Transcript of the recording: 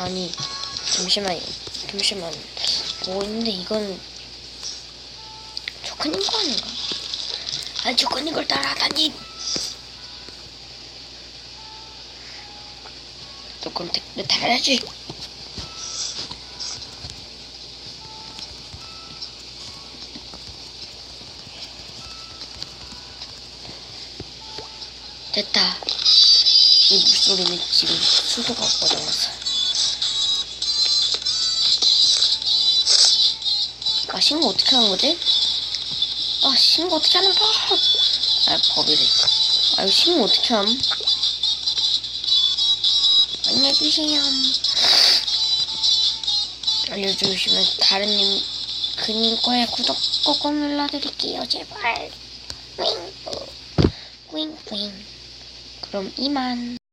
아니 잠시만 뭐 있는데 이건 조커님 거 아닌가? 아니 조커님 걸 따라하다니. 조금 내 따라야지. 됐다. 이 물소리는 지금 수도가 고장났 아 신고 어떻게 하는 거지? 아 신고 어떻게 하는 거? 아 법이래 아 신고 어떻게 함? 알려주세요 알려주시면 다른 님 그님 거에 구독 꼭 눌러드릴게요 제발 윙 윙 윙 그럼 이만